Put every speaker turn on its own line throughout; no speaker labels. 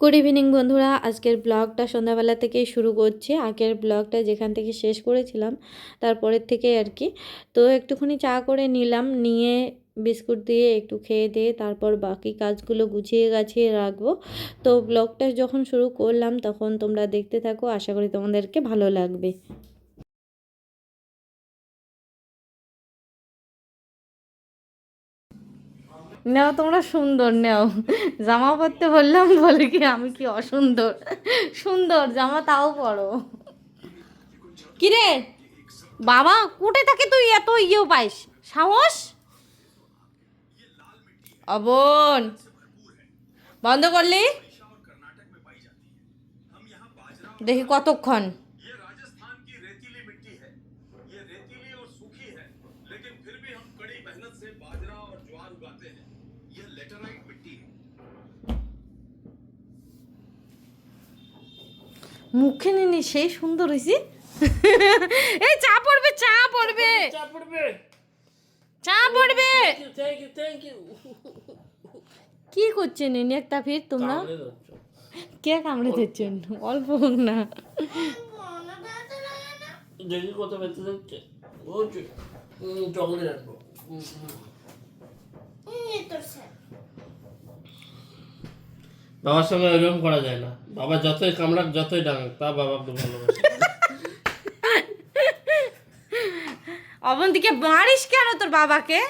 Good evening বন্ধুরা। আজকের ব্লগটা সন্ধ্যাবেলা থেকে শুরু করছি। আগের ব্লগটা যেখান থেকে শেষ করেছিলাম, তারপরের থেকে আর কি। তো একটুখানি চা করে নিলাম, নিয়ে বিস্কুট দিয়ে একটু খেয়ে দিয়ে তারপর বাকি কাজগুলো গুছিয়ে গাছিয়ে রাখব। তো ব্লগটা যখন শুরু করলাম, তখন তোমরা দেখতে থাকো। আশা করি তোমাদেরকে ভালো লাগবে। নাও, তোমরা সুন্দর, নেও। জামা পরতে বললাম, বলে কি আমি কি অসুন্দর? সুন্দর, জামা তাও পরো। কিরে? বাবা, কোটে থাকে তুই এত ইয়েও পাইস। সাহস? অবন। বন্ধ করলি? দেখি কতক্ষণ। মুখে নিনি সেই সুন্দর হয়েছে এই চা পড়বে চা পড়বে।
চা পড়বে।
চা পড়বে।
থ্যাংক ইউ থ্যাংক ইউ
কি করছে নিনি একটা ফির তোমরা? কে কামড়ে দিচ্ছেন অল্প হোক না।
দেখি কত বেঁচে যাচ্ছে ও চকলেট আনব বাবার সঙ্গে ওইরকম করা যায় না। বাবা যতই কামড়াক যতই ডাঙাক তা বাবাকে ভালোবাসে।
অবন্তিকে মারিস কেন তোর বাবাকে?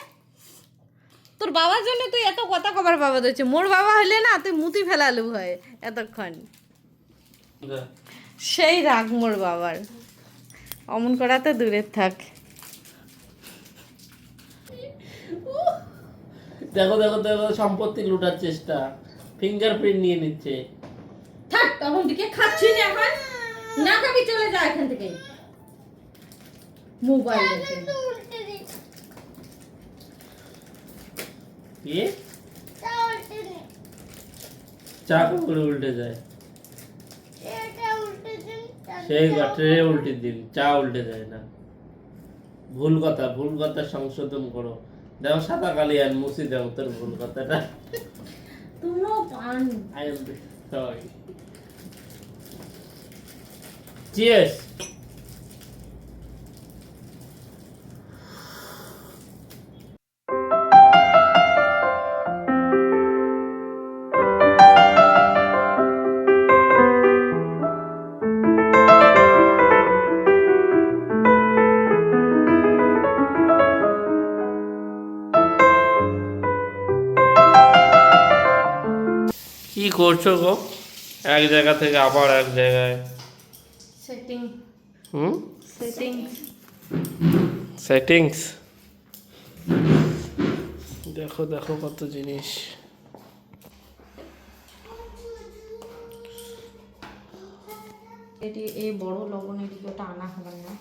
তোর বাবার জন্য তুই এত কথা কবার বাবা দিচ্ছে মোর বাবা হলে না তুই মুতি ফেলালু হয় এতক্ষণ। সেই রাগ মোর বাবার। অমন করা তো দূরের থাক।
দেখো দেখো দেখো সম্পত্তি লুটার চেষ্টা। ফিঙ্গারপ্রিন্ট নিয়ে নিচ্ছে।
থাক তখন দিকে খাচ্ছি না এখন। না খাবি চলে যা এখান থেকে। মোবাইল দেখে।
কি? চা করে উল্টে যায়? সেই ট্রে উল্টে দিন চা উল্টে যায় না। ভুল কথা ভুল কথা সংশোধন করো। দেখো সাদা কালি আর মুছি দাও তোর ভুল কথাটা।
তুমিও পান।
আই এম সরি চিয়ার্স কি করছ গো? এক জায়গা থেকে আবার এক জায়গায়।
সেটিং
হুম
সেটিংস
সেটিংস দেখো দেখো কত জিনিস।
এটি এই বড় লবণ এদিকে ওটা আনা হবে না।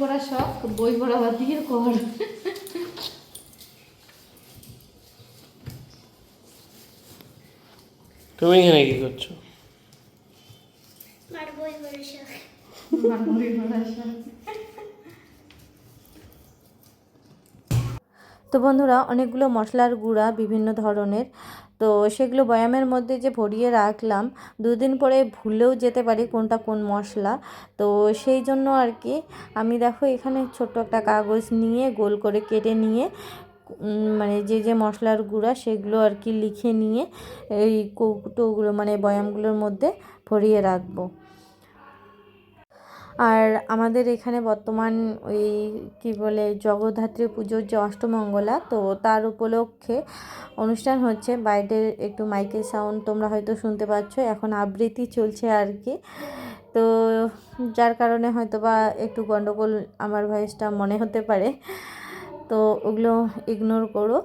করা শখ বই পড়া বাদ দিয়ে কর
তুমি এখানে কি করছ?
তো বন্ধুরা অনেকগুলো মশলার গুঁড়া বিভিন্ন ধরনের তো সেগুলো বয়ামের মধ্যে যে ভরিয়ে রাখলাম, দুদিন পরে ভুলেও যেতে পারি কোনটা কোন মশলা। তো সেই জন্য আর কি, আমি দেখো এখানে ছোট্ট একটা কাগজ নিয়ে গোল করে কেটে নিয়ে মানে যে যে মশলার গুঁড়া সেগুলো আর কি লিখে নিয়ে এই কৌটোগুলো মানে বয়ামগুলোর মধ্যে ভরিয়ে রাখব। আর আমাদের এখানে বর্তমান ওই কি বলে জগদ্ধাত্রী পুজোর যে অষ্টমঙ্গলা, তো তার উপলক্ষে অনুষ্ঠান হচ্ছে। বাইরের একটু মাইকের সাউন্ড তোমরা হয়তো শুনতে পাচ্ছ, এখন আবৃত্তি চলছে আর কি। তো যার কারণে হয়তো বা একটু গন্ডগোল আমার ভয়েসটা মনে হতে পারে, তো ওগুলো ইগনোর করো।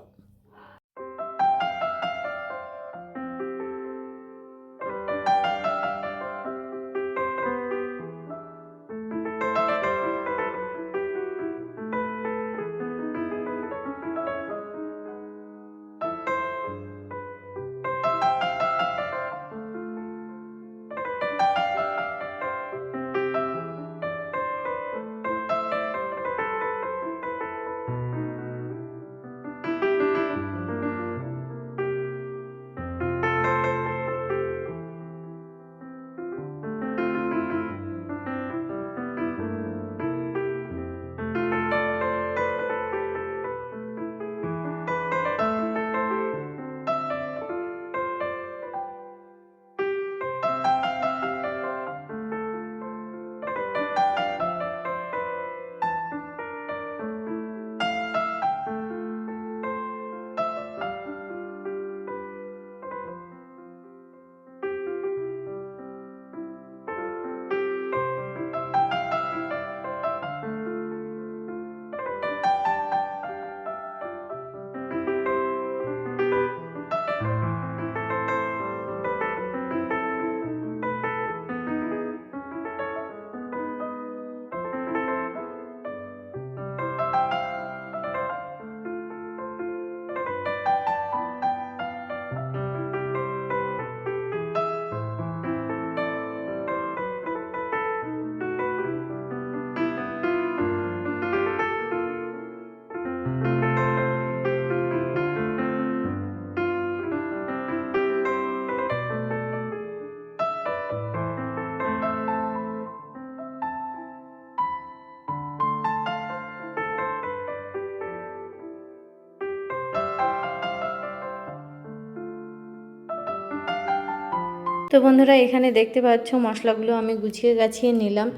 তো বন্ধুরা, এখানে দেখতে পাচ্ছ মশলাগুলো আমি গুছিয়ে গাছিয়ে নিলাম।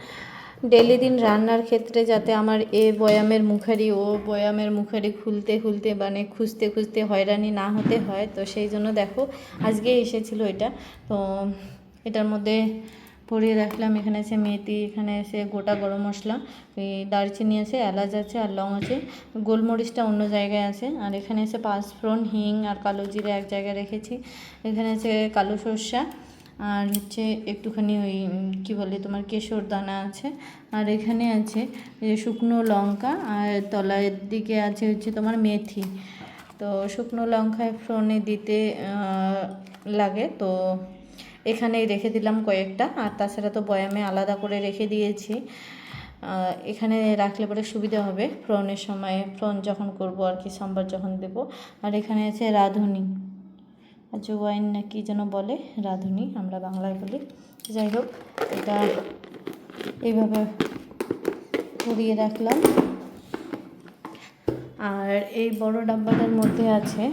ডেলি দিন রান্নার ক্ষেত্রে যাতে আমার এ বয়ামের মুখারি, ও বয়ামের মুখারি খুলতে খুলতে মানে খুঁজতে খুঁজতে হয়রানি না হতে হয়, তো সেই জন্য দেখো আজকে এসেছিল এটা। তো এটার মধ্যে ভরিয়ে রাখলাম, এখানে আছে মেথি, এখানে আছে গোটা গরম মশলা, এই দারচিনি আছে, এলাচ আছে, আর লং আছে, গোলমরিচটা অন্য জায়গায় আছে, আর এখানে আছে পাঁচফোড়ন, হিং আর কালো জিরে এক জায়গায় রেখেছি। এখানে আছে কালো সর্ষা আর হচ্ছে একটুখানি ওই কি বলে তোমার কেশর দানা আছে, আর এখানে আছে শুকনো লঙ্কা, আর তলার দিকে আছে হচ্ছে তোমার মেথি। তো শুকনো লঙ্কায় ফ্রনে দিতে লাগে, তো এখানেই রেখে দিলাম কয়েকটা, আর তাছাড়া তো বয়ামে আলাদা করে রেখে দিয়েছি। এখানে রাখলে পরে সুবিধা হবে ফ্রনের সময় ফ্রন যখন করব আর কি, সাম্বার যখন দেব। আর এখানে আছে রাঁধুনি। জোয়াইন না কি যেন বলে, রাঁধুনি, আমরা বাংলায় বলি। যাই হোক, এটা এইভাবে পুড়িয়ে রাখলাম। আর এই বড় ডাব্বাটার মধ্যে আছে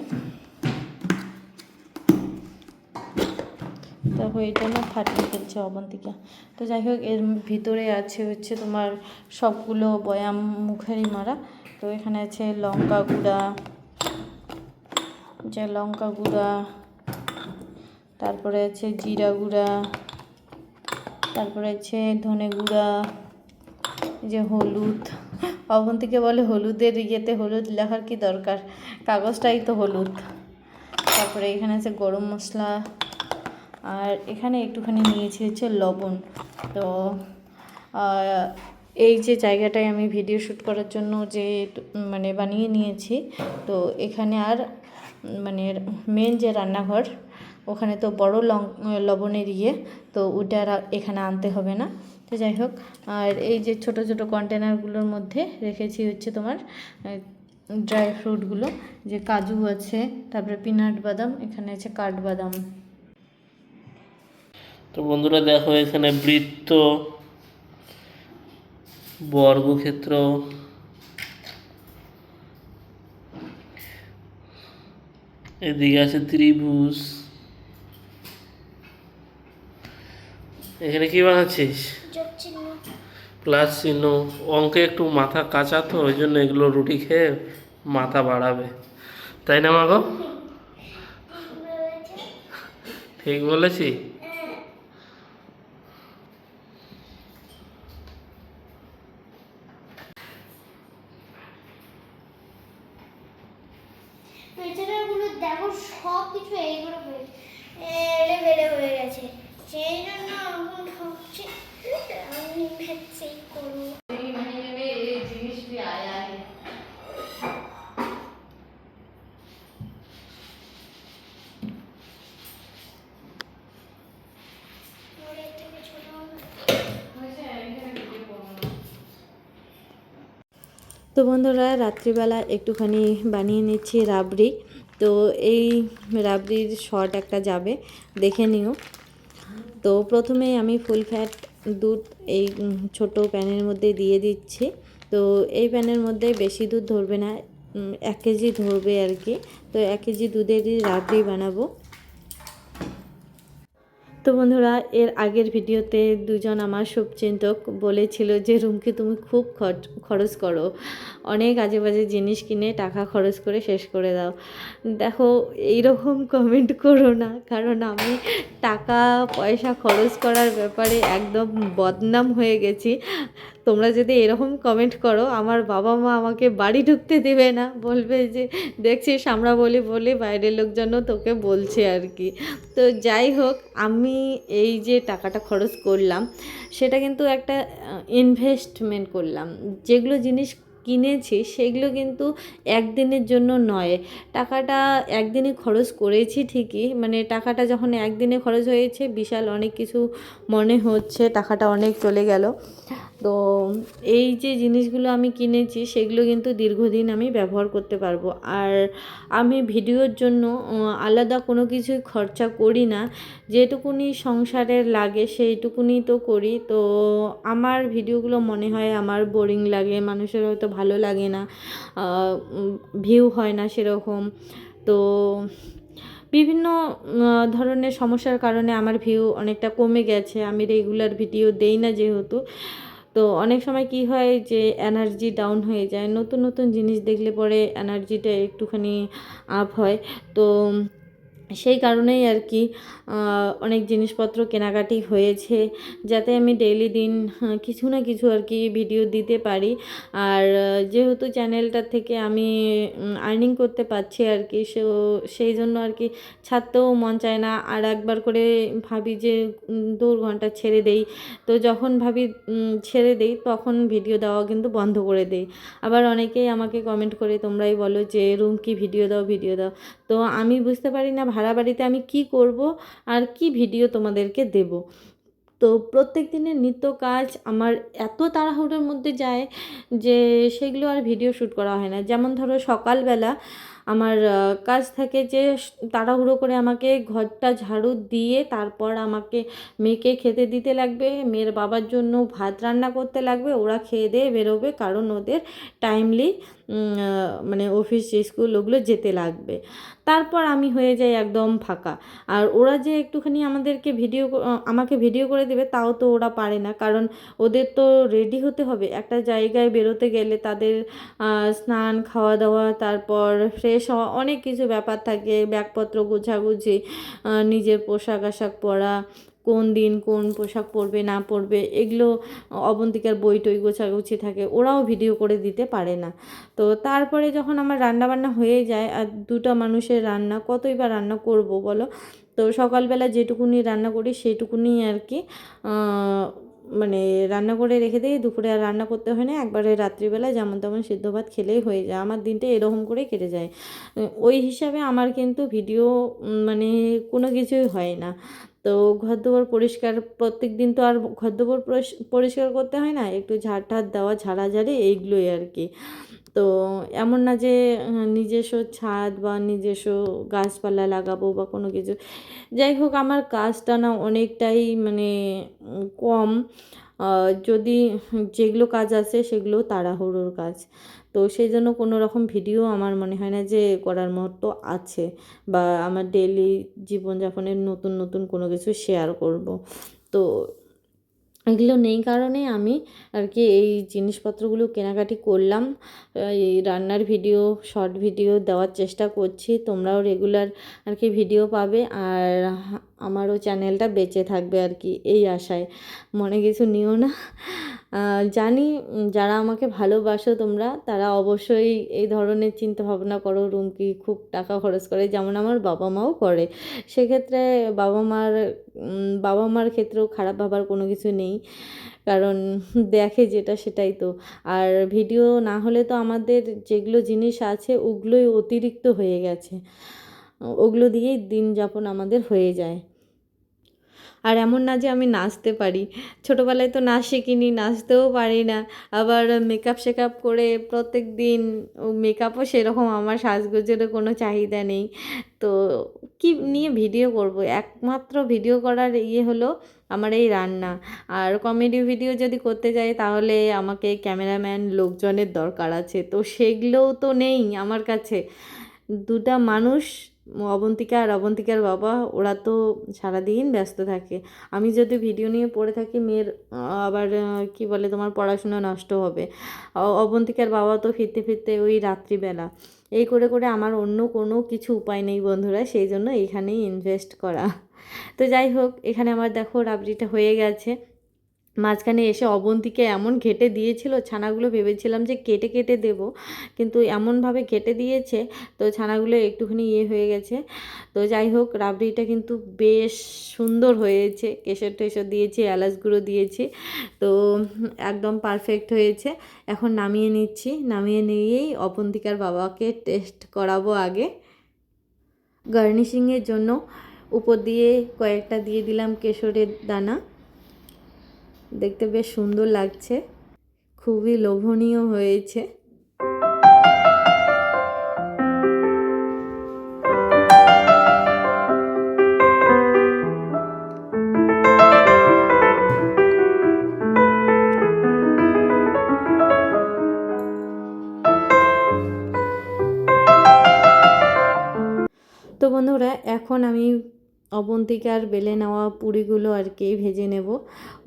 দেখো এটা না ফাটিয়ে ফেলছে অবন্তিকা। তো যাই হোক, এর ভিতরে আছে হচ্ছে তোমার সবগুলো বয়াম মুখেরই মারা তো এখানে আছে লঙ্কা গুঁড়া, যে লঙ্কা গুঁড়া তারপরে আছে জিরা গুঁড়া, তারপরে আছে ধনে গুঁড়া যে হলুদ। অবন্তিকে বলে হলুদের ইয়েতে হলুদ লেখার কি দরকার? কাগজটাই তো হলুদ। তারপরে এখানে আছে গরম মশলা। আর এখানে একটুখানি নিয়েছি হচ্ছে লবণ। তো এই যে জায়গাটায় আমি ভিডিও শ্যুট করার জন্য যে মানে বানিয়ে নিয়েছি, তো এখানে আর মানে মেন যে রান্নাঘর ওখানে তো বড় লং, লবণের ইয়ে তো ওটা এখানে আনতে হবে না। তো যাই হোক, আর এই যে ছোট ছোট কন্টেনারগুলোর মধ্যে রেখেছি হচ্ছে তোমার ড্রাই ফ্রুটগুলো যে কাজু আছে, তারপরে পিনাট বাদাম, এখানে আছে কাঠবাদাম।
তো বন্ধুরা দেখো, এখানে বৃত্ত, বর্গক্ষেত্র, এদিকে আছে ত্রিভুজ। এখানে কি বানাচ্ছিস? প্লাস চিহ্ন অঙ্কে একটু মাথা কাঁচা তো ওই জন্য এগুলো রুটি খেয়ে মাথা বাড়াবে। তাই না মাগো ঠিক বলেছি
পেছনেরগুলো দেখো সব কিছু এইগুলো হয়ে এলে বেড়ে হয়ে গেছে সেই জন্য এখন ভাবছি আমি ভেবছি করব ওর এর থেকে ছোট হবে।
তো বন্ধুরা, রাত্রিবেলা একটুখানি বানিয়ে নিচ্ছি রাবড়ি। তো এই রাবড়ির শর্ট একটা যাবে, দেখে নিও। তো প্রথমে আমি ফুল ফ্যাট দুধ এই ছোট প্যানের মধ্যে দিয়ে দিচ্ছি। তো এই প্যানের মধ্যে বেশি দুধ ধরবে না এক কেজি ধরবে আর কি। তো এক কেজি দুধেরই রাবড়ি বানাবো। তো বন্ধুরা, এর আগের ভিডিওতে দুজন আমার শুভচিন্তক বলেছিল যে, রুমকে তুমি খুব খরচ করো। অনেক আজে বাজে জিনিস কিনে টাকা খরচ করে শেষ করে দাও। দেখো, এইরকম কমেন্ট করো না। কারণ আমি টাকা, পয়সা খরচ করার ব্যাপারে একদম বদনাম হয়ে গেছি। তোমরা যদি এরকম কমেন্ট করো, আমার বাবা মা আমাকে বাড়ি ঢুকতে দেবে না। বলবে যে, দেখছিস, আমরা বলি, বলে, বাইরের লোকজনও তোকে বলছে আর কি। তো যাই হোক, আমি এই যে টাকাটা খরচ করলাম, সেটা কিন্তু একটা ইনভেস্টমেন্ট করলাম। যেগুলো জিনিস কিনেছি, সেগুলো কিন্তু একদিনের জন্য নয়। টাকাটা একদিনে খরচ করেছি ঠিকই মানে টাকাটা যখন একদিনে খরচ হয়েছে, বিশাল অনেক কিছু মনে হচ্ছে, টাকাটা অনেক চলে গেল। তো এই যে জিনিসগুলো আমি কিনেছি, সেগুলো কিন্তু দীর্ঘদিন আমি ব্যবহার করতে পারব। আর আমি ভিডিওর জন্য আলাদা কোনো কিছুই খরচা করি না। যেটুকুনি সংসারের লাগে, সেইটুকুনি তো করি। তো আমার ভিডিওগুলো মনে হয় আমার বোরিং লাগে, মানুষের হয়তো ভালো লাগে না ভিউ হয় না সেরকম। তো বিভিন্ন ধরনের সমস্যার কারণে আমার ভিউ অনেকটা কমে গেছে। আমি রেগুলার ভিডিও দেই না যেহেতু। তো অনেক সময় কি হয় যে এনার্জি ডাউন হয়ে যায়, নতুন নতুন জিনিস দেখলে পরে এনার্জিটা একটুখানি আপ হয়। তো সেই কারণেই আর কি অনেক জিনিসপত্র কেনাকাটি হয়েছে যাতে আমি ডেইলি দিন কিছু না কিছু আর কি ভিডিও দিতে পারি। আর যেহেতু চ্যানেলটা থেকে আমি আর্নিং করতে পারছি আর কি, সো সেই জন্য আর কি ছাড়তেও মন চায় না। আর একবার করে ভাবি যে দু ঘণ্টা ছেড়ে দেই। তো যখন ভাবি ছেড়ে দেই, তখন ভিডিও দেওয়া কিন্তু বন্ধ করে দেই। আবার অনেকেই আমাকে কমেন্ট করে তোমরাই বলো যে রুম কি ভিডিও দাও ভিডিও দাও। তো আমি বুঝতে পারি না ভাড়া বাড়িতে আমি কি করব আর কি ভিডিও তোমাদেরকে দেব। তো প্রত্যেক দিনের নিত্য কাজ আমার এত তাড়াহুড়োর মধ্যে যায় যে সেগুলো আর ভিডিও শ্যুট করা হয় না। যেমন ধরো সকালবেলা আমার কাজ থাকে যে তাড়াহুড়ো করে আমাকে ঘরটা ঝাড়ু দিয়ে তারপর আমাকে মেয়েকে খেতে দিতে লাগবে। মেয়ের বাবার জন্য ভাত রান্না করতে লাগবে, ওরা খেয়ে দিয়ে বেরোবে কারণ ওদের টাইমলি মানে অফিস স্কুল ওগুলো যেতে লাগবে। তারপর আমি হয়ে যাই একদম ফাঁকা। আর ওরা যে একটুখানি আমাদেরকে ভিডিও আমাকে ভিডিও করে দেবে তাও তো ওরা পারে না। কারণ ওদের তো রেডি হতে হবে। একটা জায়গায় বেরোতে গেলে তাদের স্নান, খাওয়া দাওয়া, তারপর ফ্রেশ হওয়া অনেক কিছু ব্যাপার থাকে। ব্যাগপত্র গোছাগুছি নিজের পোশাক আশাক পরা, কোন দিন কোন পোশাক পরবে না পরবে, এগুলো অবন্তিকার বই টই গোছাগুছি থাকে, ওরাও ভিডিও করে দিতে পারে না। তো তারপরে যখন আমার রান্না বান্না হয়ে যায়, আর দুটো মানুষের রান্না, কতই বা রান্না করব বলো? তো সকালবেলা যেটুকুনি রান্না করি সেটুকুনি আর কি মানে রান্না করে রেখে দিই, দুপুরে আর রান্না করতে হয় না। একবারে রাত্রিবেলা যেমন তেমন সিদ্ধ ভাত খেলেই হয়ে যায়। আমার দিনটা এরকম করেই কেটে যায়। ওই হিসাবে আমার কিন্তু ভিডিও মানে কোনো কিছুই হয় না। তো ঘর দুয়ার পরিষ্কার প্রত্যেক দিন তো আর ঘর দুয়ার পরিষ- পরিষ্কার করতে হয় না। একটু ঝাড় ঠাট দেওয়া, ঝাড়াঝাড়ি এইগুলোই আর কি। তো এমন না যে নিজস্ব ছাদ বা নিজস্ব গাছপালা লাগাবো বা কোনো কিছু। যাই হোক, আমার কাজটা না অনেকটাই মানে কম। যদি যেগুলো কাজ আছে সেগুলো তাড়াহুড়োর কাজ। তো সেই জন্য কোনো রকম ভিডিও আমার মনে হয় না যে করার মতো আছে বা আমার ডেলি জীবনযাপনের নতুন নতুন কোনো কিছু শেয়ার করব। তো এগুলো নেই কারণে আমি আর কি এই জিনিসপত্রগুলো কেনাকাটি করলাম। এই রান্নার ভিডিও, শর্ট ভিডিও দেওয়ার চেষ্টা করছি। তোমরাও রেগুলার আর কি ভিডিও পাবে আর আমারও চ্যানেলটা বেঁচে থাকবে আর কি এই আশায়। মনে কিছু নিও না। জানি যারা আমাকে ভালোবাসো তোমরা, তারা অবশ্যই এই ধরনের চিন্তা ভাবনা করো, রুমকি খুব টাকা খরচ করে, যেমন আমার বাবা মাও করে। সেক্ষেত্রে বাবা মার বাবা মার ক্ষেত্রেও খারাপ ভাবার কোনো কিছু নেই, কারণ দেখে যেটা সেটাই তো। আর ভিডিও না হলে তো আমাদের যেগুলো জিনিস আছে, ওগুলোই অতিরিক্ত হয়ে গেছে। ওগুলো দিয়েই দিন যাপন আমাদের হয়ে যায়। আর এমন না যে আমি নাচতে পারি। ছোটোবেলায় তো নাচ শিখিনি, নাচতেও পারি না। আবার মেকআপ শেকআপ করে প্রত্যেক দিন মেকআপও সেরকম আমার সাজগোজেরও কোনো চাহিদা নেই। তো কি নিয়ে ভিডিও করব? একমাত্র ভিডিও করার ইয়ে হলো আমার এই রান্না। আর কমেডি ভিডিও যদি করতে যাই তাহলে আমাকে ক্যামেরাম্যান লোকজনের দরকার আছে। তো সেগুলোও তো নেই আমার কাছে। দুটা মানুষ অবন্তিকা আর অবন্তিকার বাবা, ওরা তো সারাদিন ব্যস্ত থাকে। আমি যদি ভিডিও নিয়ে পড়ে থাকি, মেয়ের আবার কি বলে তোমার, পড়াশোনা নষ্ট হবে। অবন্তিকার বাবা তো ফিরতে ফিরতে ওই রাত্রিবেলা। এই করে করে আমার অন্য কোনো কিছু উপায় নেই বন্ধুরা, সেই জন্য এইখানেই ইনভেস্ট করা। তো যাই হোক, এখানে আমার দেখো রাবড়িটা হয়ে গেছে। মাঝখানে এসে অবন্তীকে এমন ঘেটে দিয়েছিল, ছানাগুলো ভেবেছিলাম যে কেটে কেটে দেব, কিন্তু এমনভাবে ঘেটে দিয়েছে, তো ছানাগুলো একটুখানি ইয়ে হয়ে গেছে। তো যাই হোক, রাবড়িটা কিন্তু বেশ সুন্দর হয়েছে, কেশর টেশর দিয়েছি, এলাচ গুঁড়ো দিয়েছি, তো একদম পারফেক্ট হয়েছে। এখন নামিয়ে নিচ্ছি, নামিয়ে নিয়েই অবন্তিকার বাবাকে টেস্ট করাবো আগে। গার্নিশিংয়ের জন্য উপর দিয়ে কয়েকটা দিয়ে দিলাম কেশরের দানা। দেখতে বেশ সুন্দর লাগছে। খুবই লোভনীয় হয়েছে। তো বন্ধুরা এখন আমি অবন্তিকার বেলে নেওয়া পুরিগুলো আর কি ভেজে নেব।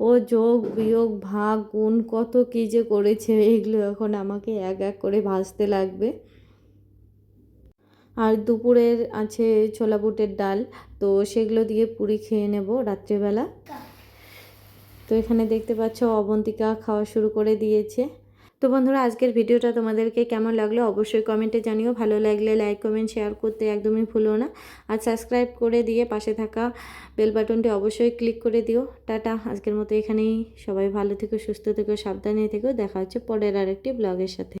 ও যোগ, বিয়োগ, ভাগ, গুণ কত কী যে করেছে এগুলো এখন আমাকে এক এক করে ভাজতে লাগবে। আর দুপুরের আছে ছোলা বুটের ডাল, তো সেগুলো দিয়ে পুরি খেয়ে নেব রাত্রেবেলা। তো এখানে দেখতে পাচ্ছ অবন্তিকা খাওয়া শুরু করে দিয়েছে। তো বন্ধুরা, আজকের ভিডিওটা তোমাদেরকে কেমন লাগল অবশ্যই কমেন্টে জানিও। ভালো লাগলে লাইক কমেন্ট শেয়ার করতে একদমই ভুলো না। আর সাবস্ক্রাইব করে দিয়ে পাশে থাকা বেল বাটনটি অবশ্যই ক্লিক করে দিও। টাটা, আজকের মতো এখানেই। সবাই ভালো থেকো, সুস্থ থেকো, সাবধানে থেকো। দেখা হচ্ছে পরের আরেকটি ব্লগের সাথে।